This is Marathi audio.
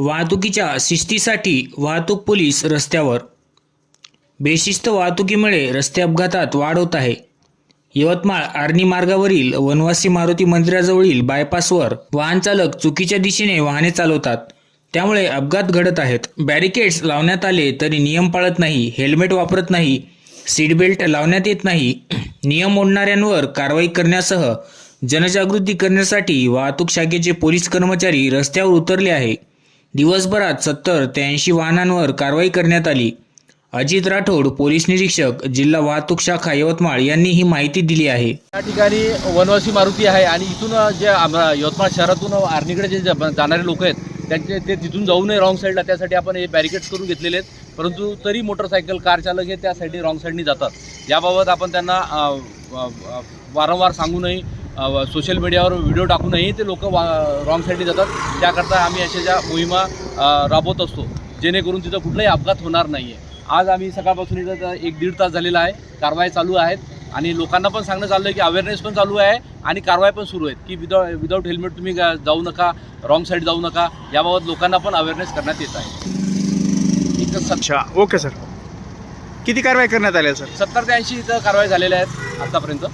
वाहतुकीच्या शिस्तीसाठी वाहतूक पोलीस रस्त्यावर. बेशिस्त वाहतुकीमुळे रस्ते अपघातात वाढ होत आहे. यवतमाळ आर्णी मार्गावरील वनवासी मारुती मंदिराजवळील बायपासवर वाहन चालक चुकीच्या दिशेने वाहने चालवतात. त्यामुळे अपघात घडत आहेत. बॅरिकेड्स लावण्यात आले तरी नियम पाळत नाही हेल्मेट वापरत नाही सीट बेल्ट लावण्यात येत नाही. नियम मोडणाऱ्यांवर कारवाई करण्यासह जनजागृती करण्यासाठी वाहतूक शाखेचे पोलीस कर्मचारी रस्त्यावर उतरले आहे दिवसभरात सत्तर ते ऐंशी वाहनांवर कारवाई करण्यात आली. अजित राठोड पोलीस निरीक्षक जिल्हा वाहतूक शाखा यवतमाळ यांनी ही माहिती दिली आहे. या ठिकाणी वनवासी मारुती आहे आणि इथून जे आम- यवतमाळ शहरातून आर्णीकडे जे जाणारे लोक आहेत त्यांचे ते तिथून जाऊ नये रॉंग साईडला त्यासाठी आपण हे बॅरिकेड्स करून घेतलेले आहेत. परंतु तरी मोटरसायकल कार चालक हे त्यासाठी रॉंग साईडनी जातात. याबाबत आपण त्यांना अ, अ, अ, वारंवार सांगूनही सोशल मीडियावर व्हिडिओ टाकूनही ते लोक वा रॉंग साईडने जातात. त्याकरता आम्ही अशा ज्या मोहिमा राबवत असतो जेणेकरून तिथं कुठलाही अपघात होणार नाही आहे आज आम्ही सकाळपासून इथं एक दीड तास झालेला आहे. कारवाई चालू आहेत. आणि लोकांना पण सांगणं चाललं आहे की अवेअरनेस पण चालू आहे आणि कारवाई पण सुरू आहेत की विदाउट विदाऊट हेल्मेट तुम्ही जाऊ नका रॉंग साईड जाऊ नका. याबाबत लोकांना पण अवेअरनेस करण्यात येत आहे. अच्छा ओके सर. किती कारवाई करण्यात आल्या सर? सत्तर ते ऐंशी इथं कारवाई झालेल्या आहेत आतापर्यंत.